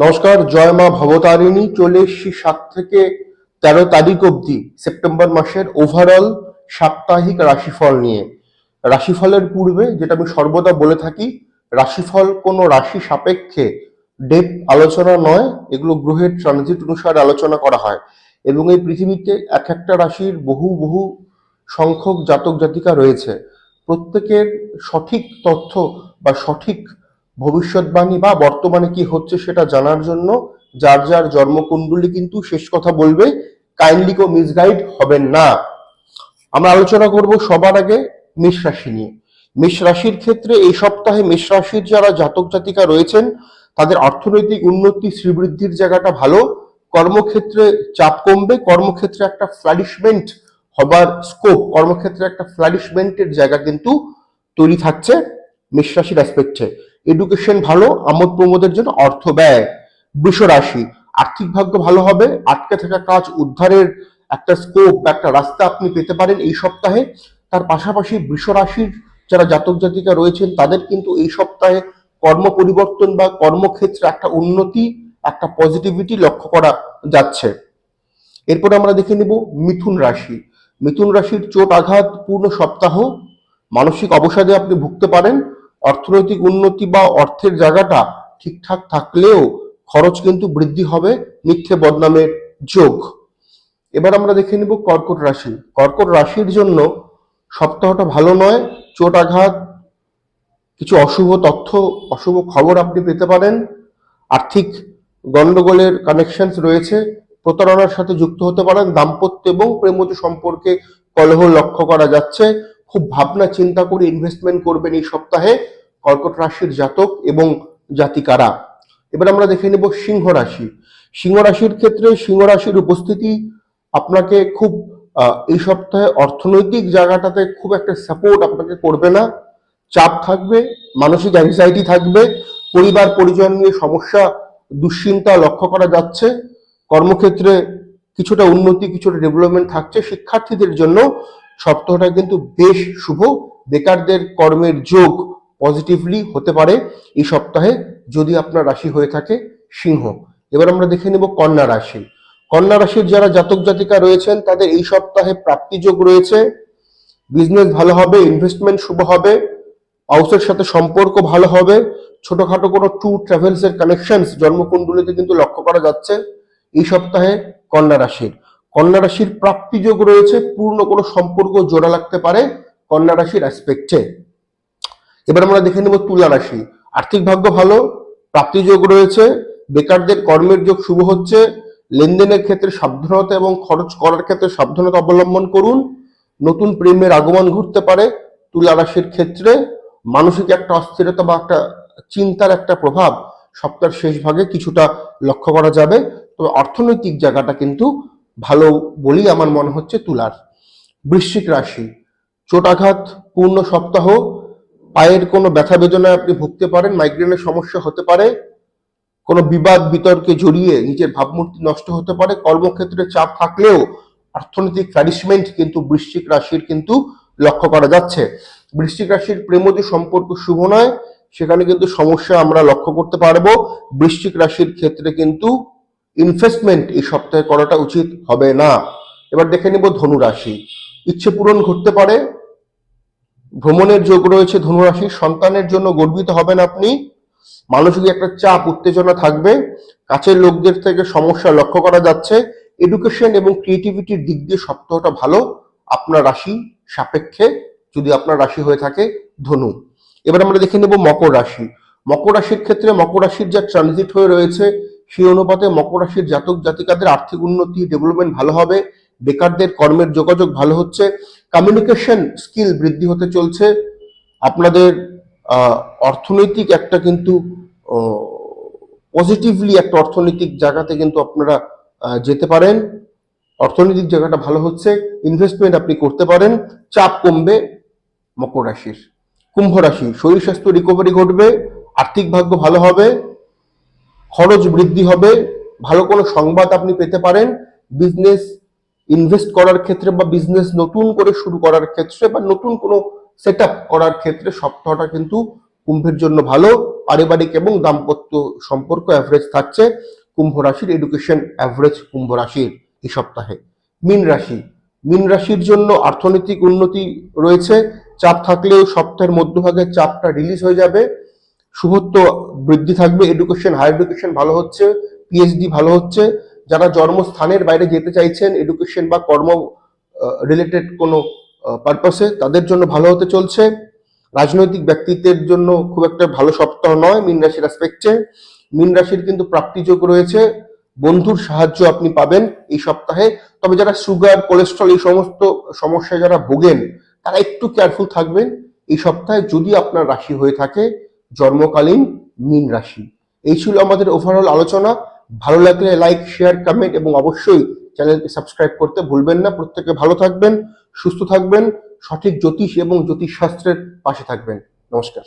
নমস্কার, জয় মা ভবতারিণী। চলে এসছি সাত থেকে তেরো তারিখ অবধি সেপ্টেম্বর মাসের ওভারঅল সাপ্তাহিক রাশিফল নিয়ে। রাশিফলের পূর্বে যেটা আমি সর্বদা বলে থাকি, রাশিফল কোনো রাশি সাপেক্ষে ডেপ আলোচনা নয়, এগুলো গ্রহের ট্রানজিট অনুসারে আলোচনা করা হয়। এবং এই পৃথিবীতে এক একটা রাশির বহু বহু সংখ্যক জাতক জাতিকা রয়েছে। প্রত্যেকের সঠিক তথ্য বা সঠিক ভবিষ্যৎবাণী বা বর্তমানে কি হচ্ছে সেটা জানার জন্য যার যার জন্মকুণ্ডলী কিন্তু শেষ কথা বলবে কাইন্ডলি কো মিসগাইড হবেন না। আমরা আলোচনা করব সবার আগে মেষ রাশি নিয়ে। মেষ রাশির ক্ষেত্রে এই সপ্তাহে মেষ রাশির যারা জাতক জাতিকা রয়েছেন, তাদের অর্থনৈতিক উন্নতি, শ্রীবৃদ্ধির জায়গাটা ভালো। কর্মক্ষেত্রে চাপ কমবে, কর্মক্ষেত্রে একটা ফ্লারিশমেন্ট হবার স্কোপ কর্মক্ষেত্রে একটা ফ্লারিশমেন্টের জায়গা কিন্তু তৈরি থাকছে মেষ রাশির অ্যাসপেক্টে এডুকেশন ভালো, আমোদ প্রমোদের জন্য অর্থ ব্যয়। বৃষ রাশি, আর্থিক ভাগ্য ভালো হবে, আটকে থাকা কাজ, উদ্ধারের একটা স্কোপ একটা রাস্তা আপনি পেতে পারেন এই সপ্তাহে। তার পাশাপাশি বৃষ রাশির যারা জাতক জাতিকা রয়েছেন, তাদের কিন্তু এই সপ্তাহে কর্ম পরিবর্তন বা কর্মক্ষেত্রে একটা উন্নতি, একটা পজিটিভিটি লক্ষ্য করা যাচ্ছে। এরপর আমরা দেখে নেব মিথুন রাশি। মিথুন রাশির চোট আঘাত পূর্ণ সপ্তাহ, মানসিক অবসাদে আপনি ভুগতে পারেন অর্থনৈতিক উন্নতি বা অর্থের জায়গাটা ঠিকঠাক থাকলেও খরচ কিন্তু বৃদ্ধি হবে, মিথ্যে বদনামের যোগ। এবার আমরা দেখে নেব কর্কট রাশি। কর্কট রাশির জন্য সপ্তাহটা ভালো নয়, চোট আঘাত, কিছু অশুভ তথ্য, অশুভ খবর আপনি পেতে পারেন। আর্থিক গন্ডগোলের কানেকশনস রয়েছে, প্রতারণার সাথে যুক্ত হতে পারেন, দাম্পত্য এবং প্রেমজ সম্পর্কে কলহ লক্ষ্য করা যাচ্ছে। খুব ভাবনা চিন্তা করে ইনভেস্টমেন্ট করবেন এই সপ্তাহে কর্কট রাশির জাতক এবং জাতিকারা। এবার আমরা দেখে নেব সিংহ রাশি। সিংহ রাশির ক্ষেত্রে সিংহ রাশির উপস্থিতি আপনাকে খুব এই সপ্তাহে অর্থনৈতিক জায়গাটাতে খুব একটা সাপোর্ট আপনাকে করবে না। চাপ থাকবে, মানসিক অ্যাংজাইটি থাকবে, পরিবার পরিজন নিয়ে সমস্যা, দুশ্চিন্তা লক্ষ্য করা যাচ্ছে। কর্মক্ষেত্রে কিছুটা উন্নতি, কিছুটা ডেভেলপমেন্ট থাকছে। শিক্ষার্থীদের জন্য সপ্তাহটা কিন্তু বেশ শুভ। বেকারদের কর্মের যোগ পজিটিভলি হতে পারে এই সপ্তাহে, যদি আপনার রাশি হয়ে থাকে সিংহ। এবার আমরা দেখে নেব কন্যা রাশি। কন্যা রাশির যারা জাতক জাতিকা রয়েছেন, তাদের এই সপ্তাহে প্রাপ্তি যোগ রয়েছে। বিজনেস ভালো হবে ইনভেস্টমেন্ট শুভ হবে হাউসের সাথে সম্পর্ক ভালো হবে, ছোটখাটো কোনো ট্যুর ট্রাভেলস এর কানেকশনস জন্মকুণ্ডলিতে কিন্তু লক্ষ্য করা যাচ্ছে এই সপ্তাহে কন্যা রাশির। কন্যা রাশির প্রাপ্তি যোগ রয়েছে, পূর্ণ কোনো সম্পর্ক জোড়া লাগতে পারে কন্যা রাশির অ্যাসপেক্টে এবার আমরা দেখে নেব তুলা রাশি। আর্থিক ভাগ্য ভালো, প্রাপ্তি যোগ রয়েছে, বেকারদের কর্মের যোগ শুভ হচ্ছে, লেনদেনের ক্ষেত্রে সাবধানতা এবং খরচ করার ক্ষেত্রে সাবধানতা অবলম্বন করুন, নতুন প্রেমের আগমন ঘটতে পারে তুলা রাশির ক্ষেত্রে, মানসিক একটা অস্থিরতা বা একটা চিন্তার একটা প্রভাব সপ্তাহের শেষ ভাগে কিছুটা লক্ষ্য করা যাবে। তবে অর্থনৈতিক জায়গাটা কিন্তু ভালো বলেই আমার মনে হচ্ছে তুলার। বৃশ্চিক রাশি, চোটাঘাত, পূর্ণ সপ্তাহ, পায়ের কোনো ব্যথা বেদনায় আপনি ভুগতে পারেন মাইগ্রেনের সমস্যা হতে পারে, কোনো বিবাদ বিতর্কে জড়িয়ে নিজের ভাবমূর্তি নষ্ট হতে পারে, কর্মক্ষেত্রে চাপ থাকলেও অর্থনৈতিক ফ্যারিশমেন্ট কিন্তু বৃশ্চিক রাশির কিন্তু লক্ষ্য করা যাচ্ছে। বৃশ্চিক রাশির প্রেমজ সম্পর্ক শুভ নয়, সেখানে কিন্তু সমস্যা আমরা লক্ষ্য করতে পারব। বৃশ্চিক রাশির ক্ষেত্রে কিন্তু ইনভেস্টমেন্ট এই সপ্তাহে করাটা উচিত হবে না। এবার দেখে নিব ধনু রাশি ইচ্ছে পূরণ ঘটতে পারে। ভ্রমণের যোগ রয়েছে ধনুরাশি। সন্তানের জন্য গর্বিত হবেন আপনি। মানসিক একটা চাপ, উত্তেজনা থাকবে। কাছের লোকদের থেকে সমস্যা লক্ষ্য করা যাচ্ছে। এডুকেশন এবং ক্রিয়েটিভিটির দিক দিয়ে সপ্তাহটা ভালো। আপনার রাশি সাপেক্ষে যদি আপনার রাশি হয়ে থাকে ধনু। এবার আমরা দেখে নেব মকর রাশি। মকর রাশির ক্ষেত্রে মকর রাশির যা ট্রানজিট হয়ে রয়েছে সেই অনুপাতে মকর রাশির জাতক জাতিকাদের আর্থিক উন্নতি ডেভেলপমেন্ট ভালো হবে, বেকারদের কর্মের যোগাযোগ ভালো হচ্ছে কমিউনিকেশন স্কিল বৃদ্ধি হতে চলছে। আপনাদের অর্থনৈতিক একটা কিন্তু পজিটিভলি একটা অর্থনৈতিক জায়গাতে কিন্তু আপনারা যেতে পারেন। অর্থনৈতিক জায়গাটা ভালো হচ্ছে ইনভেস্টমেন্ট আপনি করতে পারেন, চাপ কমবে মকর রাশির। কুম্ভ রাশি, শরীর স্বাস্থ্য রিকভারি ঘটবে, আর্থিক ভাগ্য ভালো হবে। খরচ বৃদ্ধি হবে, ভালো কোনো সংবাদ আপনি পেতে পারেন বিজনেস ইনভেস্ট করার ক্ষেত্রে বা বিজনেস নতুন করে শুরু করার ক্ষেত্রে বা নতুন কোনো সেট করার ক্ষেত্রে সপ্তাহটা কিন্তু কুম্ভের জন্য ভালো। পারিবারিক এবং দাম্পত্য সম্পর্ক অ্যাভারেজ থাকছে। কুম্ভ রাশির এডুকেশন অ্যাভারেজ কুম্ভ রাশির এই সপ্তাহে। মীন রাশি। মীন রাশির জন্য অর্থনৈতিক উন্নতি রয়েছে। চাপ থাকলেও সপ্তাহের মধ্যভাগে চাপটা রিলিজ হয়ে যাবে। শুভত্ব বৃদ্ধি থাকবে এডুকেশন হায়ার এডুকেশন ভালো হচ্ছে পিএইচডি ভালো হচ্ছে। যারা জন্মস্থানের বাইরে যেতে চাইছেন এডুকেশন বা কর্ম রিলেটেড কোনো পারপাসে তাদের জন্য ভালো হতে চলছে। রাজনৈতিক ব্যক্তিত্বের জন্য খুব একটা ভালো সপ্তাহ নয়, মীন রাশির অ্যাসপেক্টে মীন রাশির কিন্তু প্রাপ্তিযোগ রয়েছে। বন্ধুর সাহায্য আপনি পাবেন এই সপ্তাহে। তবে যারা সুগার কোলেস্ট্রল এই সমস্ত সমস্যায় যারা ভোগেন, তারা একটু কেয়ারফুল থাকবেন। এই সপ্তাহে যদি আপনার রাশি হয়ে থাকে জন্মকালীন মীন রাশি। এই ছিল আমাদের ওভারঅল আলোচনা। ভালো লাগলে লাইক শেয়ার কমেন্ট এবং অবশ্যই চ্যানেলকে সাবস্ক্রাইব করতে ভুলবেন না। প্রত্যেকে ভালো থাকবেন, সুস্থ থাকবেন, সঠিক জ্যোতিষ এবং জ্যোতিষশাস্ত্রের পাশে থাকবেন। নমস্কার।